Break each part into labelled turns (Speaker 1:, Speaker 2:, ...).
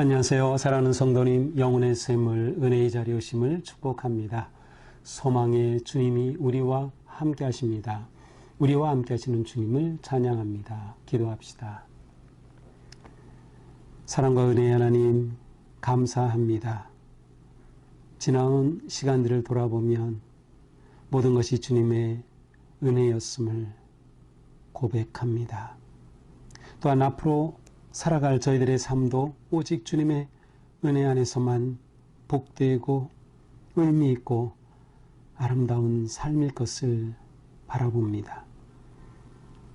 Speaker 1: 안녕하세요. 사랑하는 성도님, 영혼의 샘을 은혜의 자리에 오심을 축복합니다. 소망의 주님이 우리와 함께 하십니다. 우리와 함께 하시는 주님을 찬양합니다. 기도합시다. 사랑과 은혜의 하나님, 감사합니다. 지나온 시간들을 돌아보면 모든 것이 주님의 은혜였음을 고백합니다. 또한 앞으로 살아갈 저희들의 삶도 오직 주님의 은혜 안에서만 복되고 의미 있고 아름다운 삶일 것을 바라봅니다.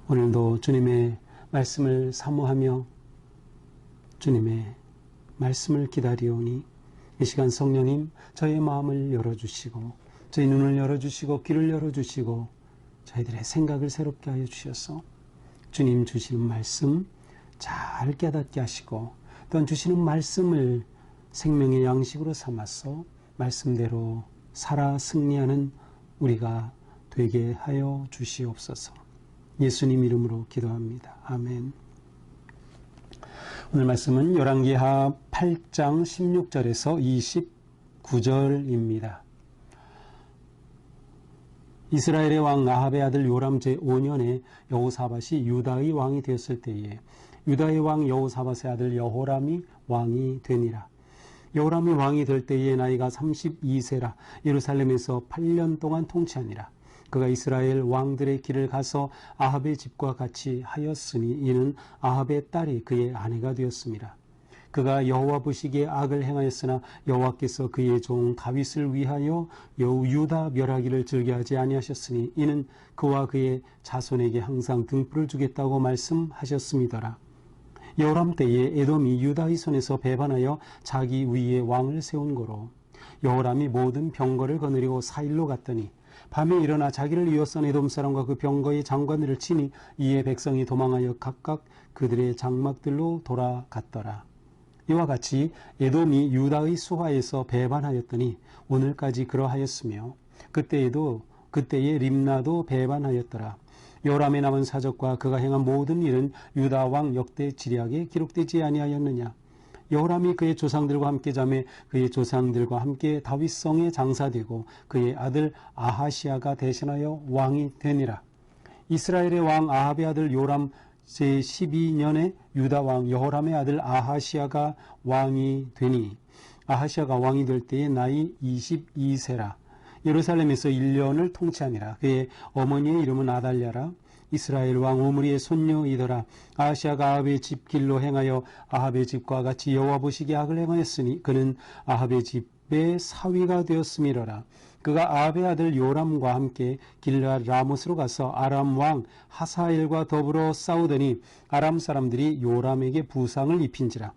Speaker 1: 오늘도 주님의 말씀을 사모하며 주님의 말씀을 기다리오니 이 시간 성령님 저의 마음을 열어주시고 저희 눈을 열어주시고 귀를 열어주시고 저희들의 생각을 새롭게 하여 주셔서 주님 주시는 말씀 잘 깨닫게 하시고 또한 주시는 말씀을 생명의 양식으로 삼아서 말씀대로 살아 승리하는 우리가 되게 하여 주시옵소서. 예수님 이름으로 기도합니다. 아멘. 오늘 말씀은 열왕기하 8장 16절에서 29절입니다. 이스라엘의 왕 아합의 아들 요람 제5년에 여호사밧이 유다의 왕이 되었을 때에 유다의 왕 여호사밧의 아들 여호람이 왕이 되니라. 여호람이 왕이 될 때의 나이가 32세라 예루살렘에서 8년 동안 통치하니라. 그가 이스라엘 왕들의 길을 가서 아합의 집과 같이 하였으니 이는 아합의 딸이 그의 아내가 되었습니다. 그가 여호와 보시기에 악을 행하였으나 여호와께서 그의 종 다윗을 위하여 여우 유다 멸하기를 즐겨하지 아니하셨으니 이는 그와 그의 자손에게 항상 등불을 주겠다고 말씀하셨음이더라. 여호람 때에 에돔이 유다의 손에서 배반하여 자기 위에 왕을 세운 거로 여호람이 모든 병거를 거느리고 사일로 갔더니 밤에 일어나 자기를 이어선 에돔 사람과 그 병거의 장관들을 치니 이에 백성이 도망하여 각각 그들의 장막들로 돌아갔더라. 이와 같이 에돔이 유다의 수하에서 배반하였더니 오늘까지 그러하였으며 그때에도 그때의 림나도 배반하였더라. 요람에 남은 사적과 그가 행한 모든 일은 유다 왕 역대 지략에 기록되지 아니하였느냐. 여호람이 그의 조상들과 함께 잠에 그의 조상들과 함께 다윗성에 장사되고 그의 아들 아하시아가 대신하여 왕이 되니라. 이스라엘의 왕 아합의 아들 요람 제12년에 유다 왕 여호람의 아들 아하시아가 왕이 되니 아하시아가 왕이 될 때의 나이 22세라. 예루살렘에서 1년을 통치하니라. 그의 어머니의 이름은 아달랴라. 이스라엘 왕 오므리의 손녀이더라. 아하시아가 아합의 집 길로 행하여 아합의 집과 같이 여호와 보시기에 악을 행하였으니 그는 아합의 집의 사위가 되었음이로라. 그가 아합의 아들 요람과 함께 길라 라못으로 가서 아람 왕 하사엘과 더불어 싸우더니 아람 사람들이 요람에게 부상을 입힌지라.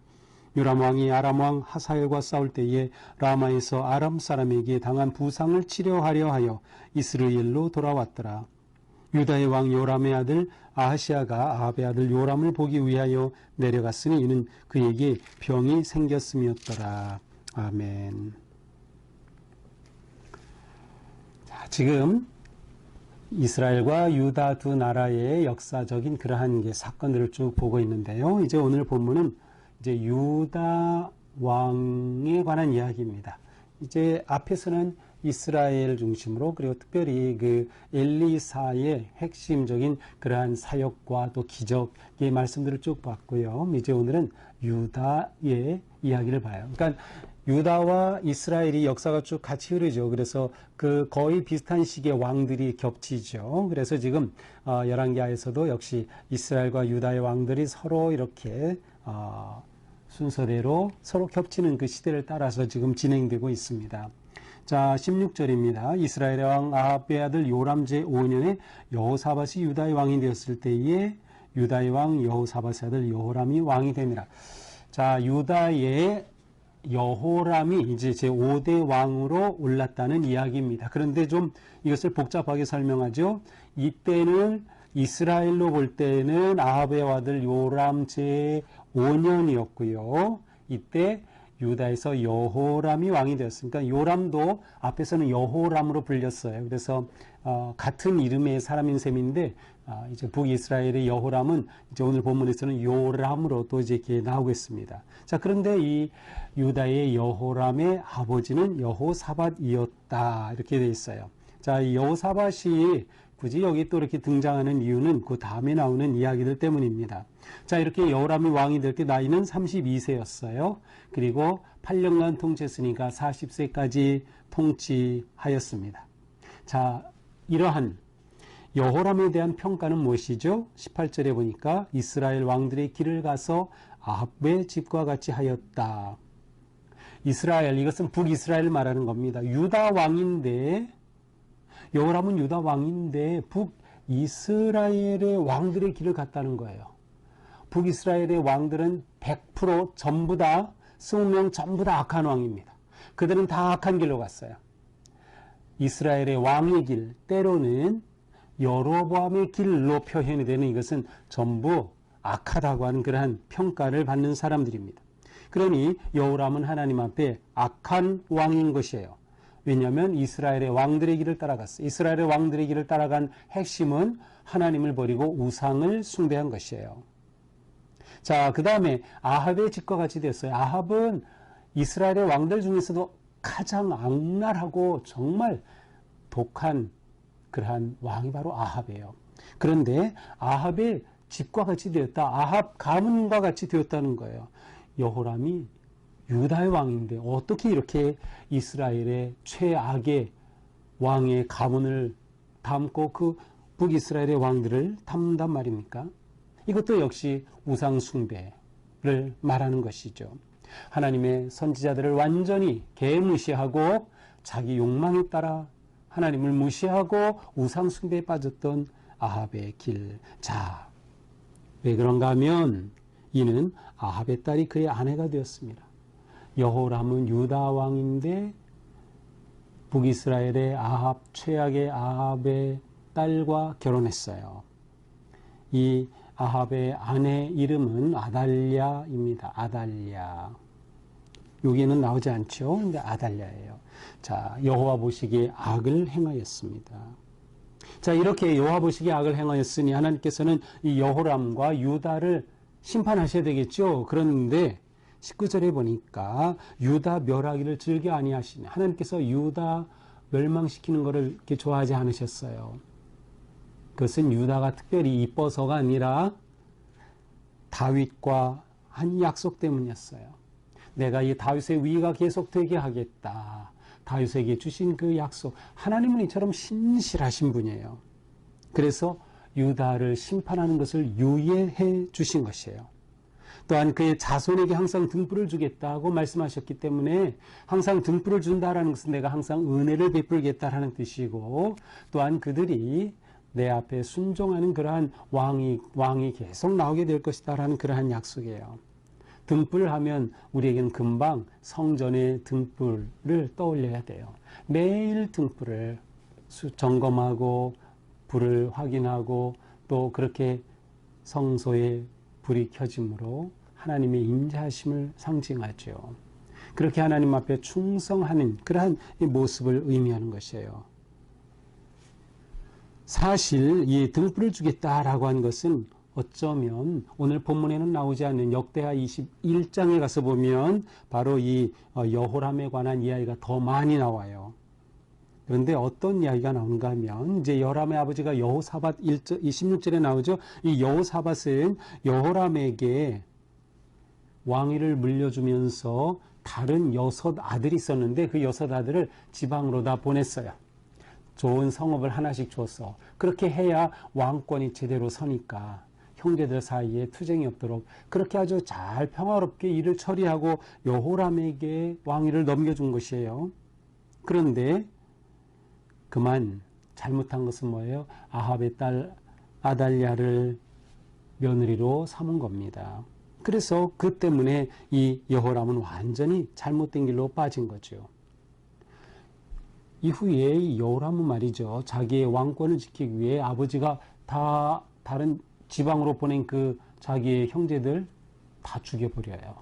Speaker 1: 요람 왕이 아람 왕 하사엘과 싸울 때에 라마에서 아람 사람에게 당한 부상을 치료하려 하여 이스라엘로 돌아왔더라. 유다의 왕 요람의 아들 아하시아가 아합의 아들 요람을 보기 위하여 내려갔으니 이는 그에게 병이 생겼음이었더라. 아멘. 자, 지금 이스라엘과 유다 두 나라의 역사적인 그러한 게 사건들을 쭉 보고 있는데요. 이제 오늘 본문은 이제 유다 왕에 관한 이야기입니다. 이제 앞에서는 이스라엘 중심으로 그리고 특별히 그 엘리사의 핵심적인 그러한 사역과 또 기적의 말씀들을 쭉 봤고요. 이제 오늘은 유다의 이야기를 봐요. 그러니까 유다와 이스라엘이 역사가 쭉 같이 흐르죠. 그래서 그 거의 비슷한 시기의 왕들이 겹치죠. 그래서 지금 어, 열왕기하에서도 역시 이스라엘과 유다의 왕들이 서로 이렇게 어, 순서대로 서로 겹치는 그 시대를 따라서 지금 진행되고 있습니다. 자, 16절입니다. 이스라엘의 왕 아합의 아들 요람 제 5년에 여호사밧이 유다의 왕이 되었을 때에 유다의 왕 여호사밧의 아들 여호람이 왕이 됩니다. 자, 유다의 여호람이 이제 제 5대 왕으로 올랐다는 이야기입니다. 그런데 좀 이것을 복잡하게 설명하죠. 이때는 이스라엘로 볼 때는 아합의 아들 요람 제 5년이었고요. 이때 유다에서 여호람이 왕이 되었으니까 요람도 앞에서는 여호람으로 불렸어요. 그래서 어, 같은 이름의 사람인 셈인데 아, 이제 북이스라엘의 여호람은 이제 오늘 본문에서는 요람으로 또 이제 이렇게 나오겠습니다. 자 그런데 이 유다의 여호람의 아버지는 여호사밧이었다 이렇게 돼 있어요. 자, 이 여호사밧이 굳이 여기 또 이렇게 등장하는 이유는 그 다음에 나오는 이야기들 때문입니다. 자, 이렇게 여호람이 왕이 될 때 나이는 32세였어요. 그리고 8년간 통치했으니까 40세까지 통치하였습니다. 자, 이러한 여호람에 대한 평가는 무엇이죠? 18절에 보니까 이스라엘 왕들의 길을 가서 아합의 집과 같이 하였다. 이스라엘 이것은 북이스라엘 말하는 겁니다. 유다 왕인데 여호람은 유다 왕인데 북 이스라엘의 왕들의 길을 갔다는 거예요. 북이스라엘의 왕들은 100% 전부 다 20명 전부 다 악한 왕입니다. 그들은 다 악한 길로 갔어요. 이스라엘의 왕의 길 때로는 여로보암의 길로 표현이 되는 이것은 전부 악하다고 하는 그러한 평가를 받는 사람들입니다. 그러니 여호람은 하나님 앞에 악한 왕인 것이에요. 왜냐하면 이스라엘의 왕들의 길을 따라갔어요. 이스라엘의 왕들의 길을 따라간 핵심은 하나님을 버리고 우상을 숭배한 것이에요. 자, 그 다음에 아합의 집과 같이 됐어요. 아합은 이스라엘의 왕들 중에서도 가장 악랄하고 정말 독한 그러한 왕이 바로 아합이에요. 그런데 아합의 집과 같이 되었다. 아합 가문과 같이 되었다는 거예요. 여호람이 유다의 왕인데 어떻게 이렇게 이스라엘의 최악의 왕의 가문을 담고 그 북이스라엘의 왕들을 담단 말입니까? 이것도 역시 우상숭배를 말하는 것이죠. 하나님의 선지자들을 완전히 개무시하고 자기 욕망에 따라 하나님을 무시하고 우상숭배에 빠졌던 아합의 길. 자, 왜 그런가 하면 이는 아합의 딸이 그의 아내가 되었습니다. 여호람은 유다 왕인데 북이스라엘의 아합 최악의 아합의 딸과 결혼했어요. 이 아합의 아내 이름은 아달랴입니다. 아달랴. 여기에는 나오지 않죠. 근데 아달랴예요. 자, 여호와 보시기에 악을 행하였습니다. 자, 이렇게 여호와 보시기에 악을 행하였으니 하나님께서는 이 여호람과 유다를 심판하셔야 되겠죠. 그런데 19절에 보니까 유다 멸하기를 즐겨 아니하시네. 하나님께서 유다 멸망시키는 것을 이렇게 좋아하지 않으셨어요. 그것은 유다가 특별히 이뻐서가 아니라 다윗과 한 약속 때문이었어요. 내가 이 다윗의 위가 계속되게 하겠다. 다윗에게 주신 그 약속. 하나님은 이처럼 신실하신 분이에요. 그래서 유다를 심판하는 것을 유예해 주신 것이에요. 또한 그의 자손에게 항상 등불을 주겠다고 말씀하셨기 때문에 항상 등불을 준다라는 것은 내가 항상 은혜를 베풀겠다라는 뜻이고 또한 그들이 내 앞에 순종하는 그러한 왕이 왕이 계속 나오게 될 것이다라는 그러한 약속이에요. 등불 하면 우리에겐 금방 성전의 등불을 떠올려야 돼요. 매일 등불을 점검하고 불을 확인하고 또 그렇게 성소에 불이 켜짐으로 하나님의 임재하심을 상징하죠. 그렇게 하나님 앞에 충성하는 그러한 모습을 의미하는 것이에요. 사실 이 등불을 주겠다라고 한 것은 어쩌면 오늘 본문에는 나오지 않는 역대하 21장에 가서 보면 바로 이 어, 여호람에 관한 이야기가 더 많이 나와요. 그런데 어떤 이야기가 나온가 하면 이제 여호람의 아버지가 여호사밧 26절에 나오죠. 이 여호사밧은 여호람에게 왕위를 물려주면서 다른 여섯 아들이 있었는데 그 여섯 아들을 지방으로 다 보냈어요. 좋은 성읍을 하나씩 줬어. 그렇게 해야 왕권이 제대로 서니까 형제들 사이에 투쟁이 없도록 그렇게 아주 잘 평화롭게 일을 처리하고 여호람에게 왕위를 넘겨준 것이에요. 그런데 그만 잘못한 것은 뭐예요? 아합의 딸 아달랴를 며느리로 삼은 겁니다. 그래서 그 때문에 이 여호람은 완전히 잘못된 길로 빠진 거죠. 이후에 여호람은 말이죠. 자기의 왕권을 지키기 위해 아버지가 다 다른 지방으로 보낸 그 자기의 형제들 다 죽여버려요.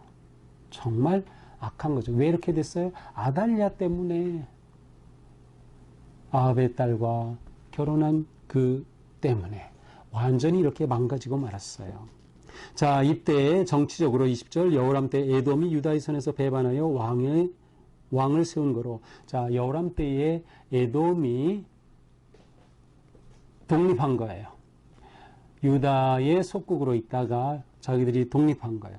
Speaker 1: 정말 악한 거죠. 왜 이렇게 됐어요? 아달랴 때문에 아합의 딸과 결혼한 그 때문에 완전히 이렇게 망가지고 말았어요. 자, 이때 정치적으로 20절 여호람 때 에돔이 유다의 손에서 배반하여 왕의 왕을 세운 거로 자, 여호람 때에 에돔이 독립한 거예요. 유다의 속국으로 있다가 자기들이 독립한 거예요.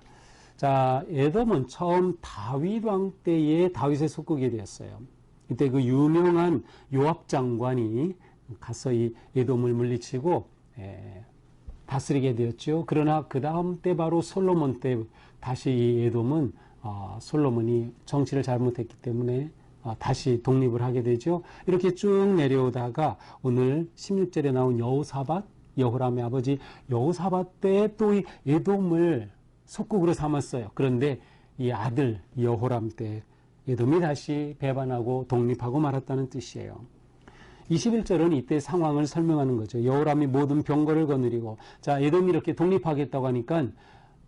Speaker 1: 자, 에돔은 처음 다윗 왕 때에 다윗의 속국이 되었어요. 이때 그 유명한 요압 장관이 가서 이 에돔을 물리치고 에, 다스리게 되었죠. 그러나 그 다음 때 바로 솔로몬 때 다시 이 에돔은 어, 솔로몬이 정치를 잘못했기 때문에 어, 다시 독립을 하게 되죠. 이렇게 쭉 내려오다가 오늘 16절에 나온 여호사밧 여호람의 아버지 여호사밧 때또이 에돔을 속국으로 삼았어요. 그런데 이 아들 여호람 때 에돔이 다시 배반하고 독립하고 말았다는 뜻이에요. 21절은 이때 상황을 설명하는 거죠. 여호람이 모든 병거를 거느리고 자 에돔이 이렇게 독립하겠다고 하니까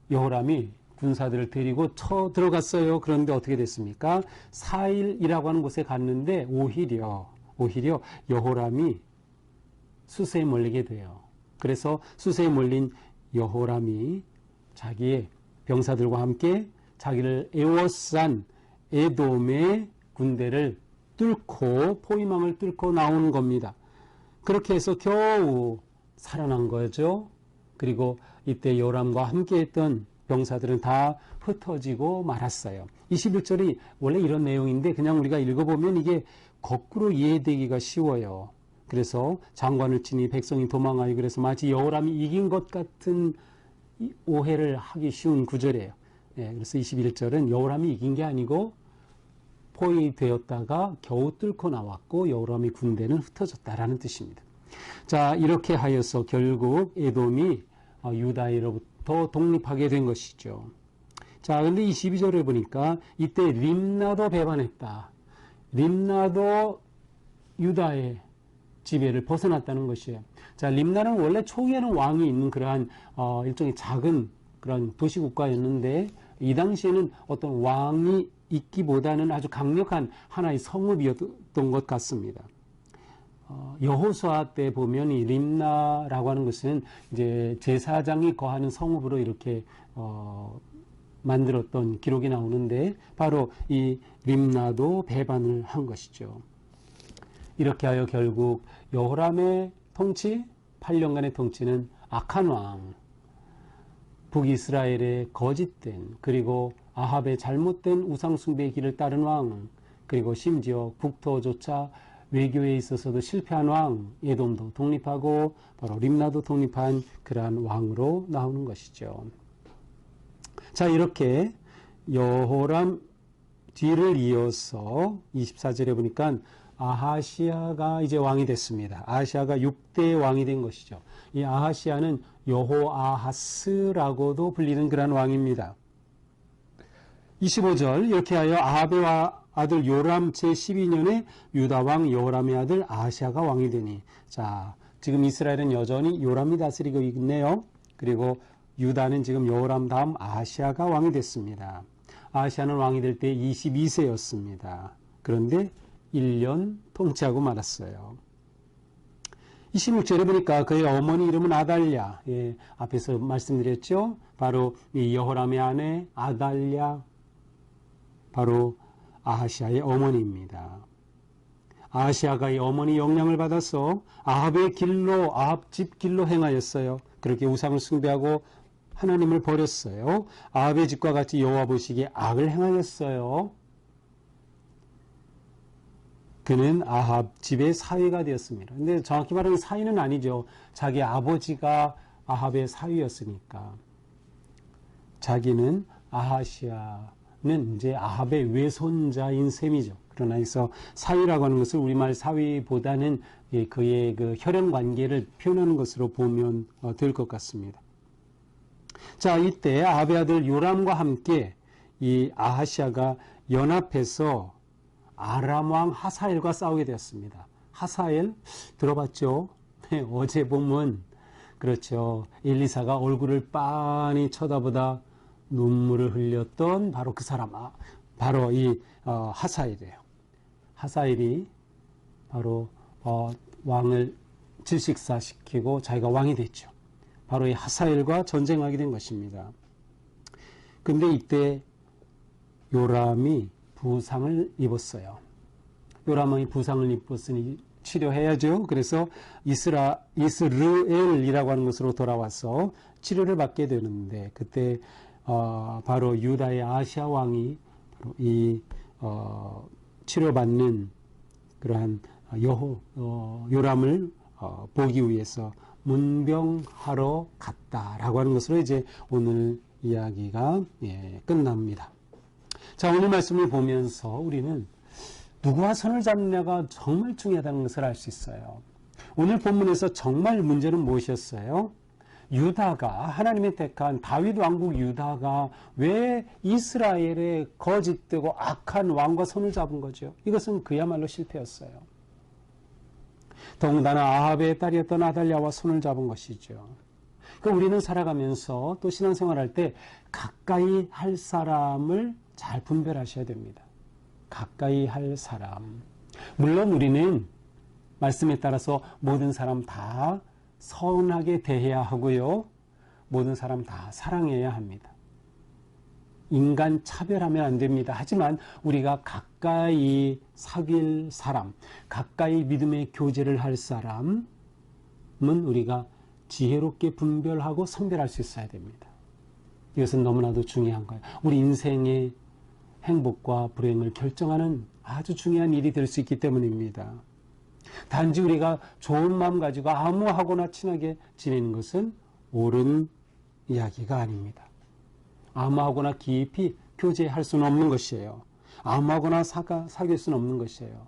Speaker 1: 여호람이 군사들을 데리고 쳐 들어갔어요. 그런데 어떻게 됐습니까? 사일이라고 하는 곳에 갔는데 오히려 오히려 여호람이 수세에 몰리게 돼요. 그래서 수세에 몰린 여호람이 자기의 병사들과 함께 자기를 에워싼 에돔의 군대를 뚫고 포위망을 뚫고 나오는 겁니다. 그렇게 해서 겨우 살아난 거죠. 그리고 이때 요람과 함께 했던 병사들은 다 흩어지고 말았어요. 21절이 원래 이런 내용인데 그냥 우리가 읽어보면 이게 거꾸로 이해되기가 쉬워요. 그래서 장관을 치니 백성이 도망하여 그래서 마치 여호람이 이긴 것 같은 오해를 하기 쉬운 구절이에요. 예, 그래서 21절은 여호람이 이긴 게 아니고 포위되었다가 겨우 뚫고 나왔고 여호람의 군대는 흩어졌다라는 뜻입니다. 자 이렇게 하여서 결국 에돔이 어, 유다로부터 독립하게 된 것이죠. 자 근데 22절에 보니까 이때 림나도 배반했다. 림나도 유다의 지배를 벗어났다는 것이에요. 자 림나는 원래 초기에는 왕이 있는 그러한 어, 일종의 작은 그런 도시국가였는데 이 당시에는 어떤 왕이 있기보다는 아주 강력한 하나의 성읍이었던 것 같습니다. 어, 여호수아 때 보면 이 림나라고 하는 것은 이제 제사장이 거하는 성읍으로 이렇게 어, 만들었던 기록이 나오는데 바로 이 림나도 배반을 한 것이죠. 이렇게 하여 결국 여호람의 통치 8년간의 통치는 악한 왕 북이스라엘의 거짓된 그리고 아합의 잘못된 우상숭배의 길을 따른 왕, 그리고 심지어 북토조차 외교에 있어서도 실패한 왕, 에돔도 독립하고 바로 림나도 독립한 그러한 왕으로 나오는 것이죠. 자, 이렇게 여호람 뒤를 이어서 24절에 보니까 아하시아가 이제 왕이 됐습니다. 아하시아가 6대 왕이 된 것이죠. 이 아하시아는 여호아하스라고도 불리는 그러한 왕입니다. 25절 이렇게 하여 아합의 아들 요람 제12년에 유다 왕 요람의 아들 아시아가 왕이 되니 자 지금 이스라엘은 여전히 요람이 다스리고 있네요. 그리고 유다는 지금 요람 다음 아시아가 왕이 됐습니다. 아시아는 왕이 될 때 22세였습니다. 그런데 1년 통치하고 말았어요. 26절에 보니까 그의 어머니 이름은 아달랴. 예, 앞에서 말씀드렸죠. 바로 이 여호람의 아내 아달랴 바로 아하시아의 어머니입니다. 아하시아가 이 어머니 영향을 받아서 아합의 길로 아합 집 길로 행하였어요. 그렇게 우상을 숭배하고 하나님을 버렸어요. 아합의 집과 같이 여호와 보시기에 악을 행하였어요. 그는 아합 집의 사위가 되었습니다. 근데 정확히 말하면 사위는 아니죠. 자기 아버지가 아합의 사위였으니까. 자기는 아하시아 는 이제 아합의 외손자인 셈이죠. 그러나 여기서 사위라고 하는 것을 우리말 사위보다는 그의 그 혈연 관계를 표현하는 것으로 보면 어, 될것 같습니다. 자, 이때 아합의 아들 요람과 함께 이 아하시아가 연합해서 아람 왕 하사엘과 싸우게 되었습니다. 하사엘 들어봤죠? 네, 어제 보면 그렇죠. 엘리사가 얼굴을 빤히 쳐다보다 눈물을 흘렸던 바로 그 사람, 아, 바로 이 어, 하사일이에요. 하사일이 바로 어, 왕을 질식사시키고 자기가 왕이 됐죠. 바로 이 하사일과 전쟁하게 된 것입니다. 근데 이때 요람이 부상을 입었어요. 요람이 부상을 입었으니 치료해야죠. 그래서 이스라 이스르엘이라고 하는 곳으로 돌아와서 치료를 받게 되는데 그때 어, 바로 유다의 아시아 왕이 이 어, 치료받는 그러한 여호 어, 요람을 어, 보기 위해서 문병하러 갔다라고 하는 것으로 이제 오늘 이야기가 예, 끝납니다. 자 오늘 말씀을 보면서 우리는 누구와 손을 잡느냐가 정말 중요하다는 것을 알 수 있어요. 오늘 본문에서 정말 문제는 무엇이었어요? 유다가 하나님의 택한 다윗 왕국 유다가 왜 이스라엘의 거짓되고 악한 왕과 손을 잡은 거죠? 이것은 그야말로 실패였어요. 더군다나 아합의 딸이었던 아달랴와 손을 잡은 것이죠. 그 우리는 살아가면서 또 신앙생활할 때 가까이 할 사람을 잘 분별하셔야 됩니다. 가까이 할 사람. 물론 우리는 말씀에 따라서 모든 사람 다 선하게 대해야 하고요. 모든 사람 다 사랑해야 합니다. 인간 차별하면 안 됩니다. 하지만 우리가 가까이 사귈 사람, 가까이 믿음의 교제를 할 사람은 우리가 지혜롭게 분별하고 선별할 수 있어야 됩니다. 이것은 너무나도 중요한 거예요. 우리 인생의 행복과 불행을 결정하는 아주 중요한 일이 될 수 있기 때문입니다. 단지 우리가 좋은 마음 가지고 아무하거나 친하게 지내는 것은 옳은 이야기가 아닙니다. 아무하거나 깊이 교제할 수는 없는 것이에요. 아무하거나 사가, 사귈 수는 없는 것이에요.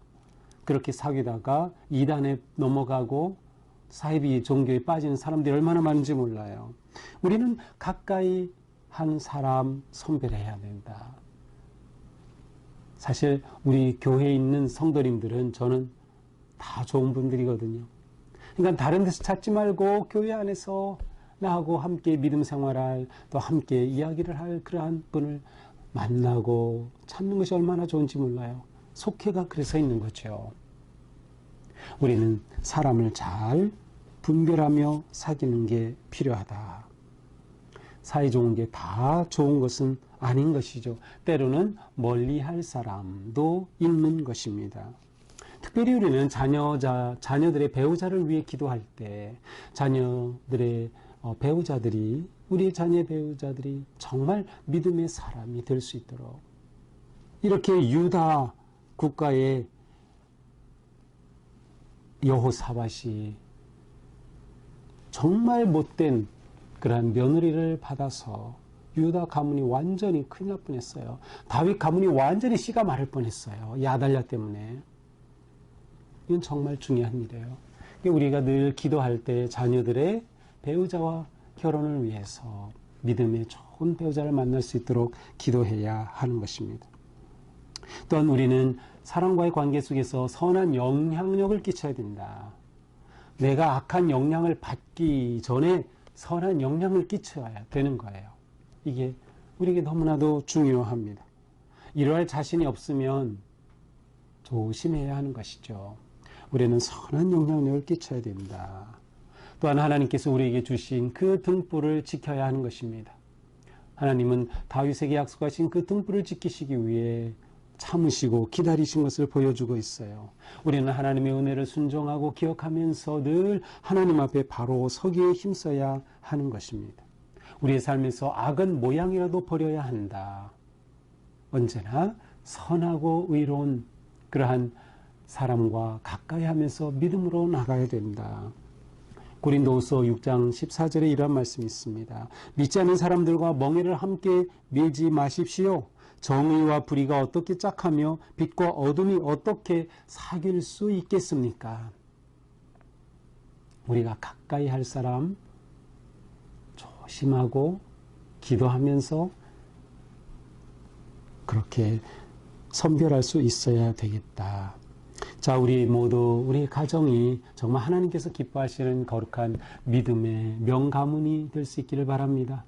Speaker 1: 그렇게 사귀다가 이단에 넘어가고 사이비 종교에 빠지는 사람들이 얼마나 많은지 몰라요. 우리는 가까이 한 사람 선별해야 된다. 사실 우리 교회에 있는 성도님들은 저는 다 좋은 분들이거든요. 그러니까 다른 데서 찾지 말고 교회 안에서 나하고 함께 믿음 생활할 또 함께 이야기를 할 그러한 분을 만나고 찾는 것이 얼마나 좋은지 몰라요. 속회가 그래서 있는 거죠. 우리는 사람을 잘 분별하며 사귀는 게 필요하다. 사이 좋은 게 다 좋은 것은 아닌 것이죠. 때로는 멀리 할 사람도 있는 것입니다. 특별히 우리는 자녀자, 자녀들의 배우자를 위해 기도할 때 자녀들의 어, 배우자들이 우리 자녀 배우자들이 정말 믿음의 사람이 될 수 있도록 이렇게 유다 국가의 여호사밧이 정말 못된 그러한 며느리를 받아서 유다 가문이 완전히 큰일 날 뻔했어요. 다윗 가문이 완전히 씨가 마를 뻔했어요. 야달랴 때문에. 이건 정말 중요한 일이에요. 우리가 늘 기도할 때 자녀들의 배우자와 결혼을 위해서 믿음의 좋은 배우자를 만날 수 있도록 기도해야 하는 것입니다. 또한 우리는 사람과의 관계 속에서 선한 영향력을 끼쳐야 된다. 내가 악한 영향을 받기 전에 선한 영향을 끼쳐야 되는 거예요. 이게 우리에게 너무나도 중요합니다. 이러할 자신이 없으면 조심해야 하는 것이죠. 우리는 선한 영향력을 끼쳐야 된다. 또한 하나님께서 우리에게 주신 그 등불을 지켜야 하는 것입니다. 하나님은 다윗에게 약속하신 그 등불을 지키시기 위해 참으시고 기다리신 것을 보여주고 있어요. 우리는 하나님의 은혜를 순종하고 기억하면서 늘 하나님 앞에 바로 서기에 힘써야 하는 것입니다. 우리의 삶에서 악은 모양이라도 버려야 한다. 언제나 선하고 의로운 그러한 사람과 가까이 하면서 믿음으로 나가야 된다. 고린도후서 6장 14절에 이런 말씀이 있습니다. 믿지 않는 사람들과 멍해를 함께 밀지 마십시오. 정의와 불의가 어떻게 짝하며 빛과 어둠이 어떻게 사귈 수 있겠습니까? 우리가 가까이 할 사람 조심하고 기도하면서 그렇게 선별할 수 있어야 되겠다. 자, 우리 모두 우리 가정이 정말 하나님께서 기뻐하시는 거룩한 믿음의 명가문이 될 수 있기를 바랍니다.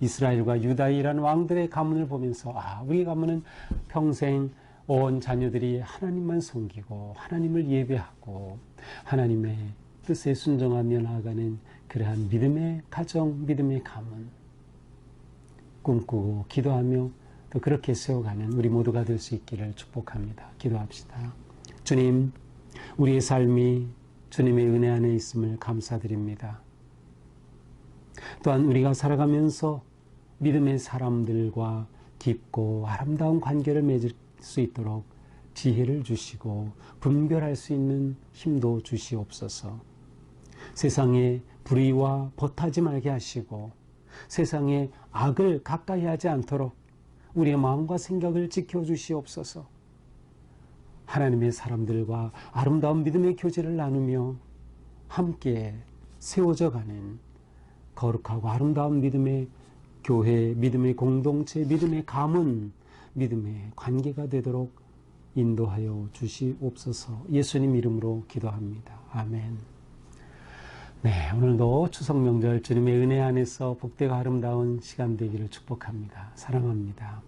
Speaker 1: 이스라엘과 유다이라는 왕들의 가문을 보면서 아, 우리 가문은 평생 온 자녀들이 하나님만 섬기고 하나님을 예배하고 하나님의 뜻에 순종하며 나아가는 그러한 믿음의 가정, 믿음의 가문 꿈꾸고 기도하며 또 그렇게 세워가는 우리 모두가 될 수 있기를 축복합니다. 기도합시다. 주님, 우리의 삶이 주님의 은혜 안에 있음을 감사드립니다. 또한 우리가 살아가면서 믿음의 사람들과 깊고 아름다운 관계를 맺을 수 있도록 지혜를 주시고 분별할 수 있는 힘도 주시옵소서. 세상에 불의와 버타지 말게 하시고 세상에 악을 가까이 하지 않도록 우리의 마음과 생각을 지켜 주시옵소서. 하나님의 사람들과 아름다운 믿음의 교제를 나누며 함께 세워져 가는 거룩하고 아름다운 믿음의 교회, 믿음의 공동체, 믿음의 가문, 믿음의 관계가 되도록 인도하여 주시옵소서 예수님 이름으로 기도합니다. 아멘. 네, 오늘도 추석 명절 주님의 은혜 안에서 복되고 아름다운 시간 되기를 축복합니다. 사랑합니다.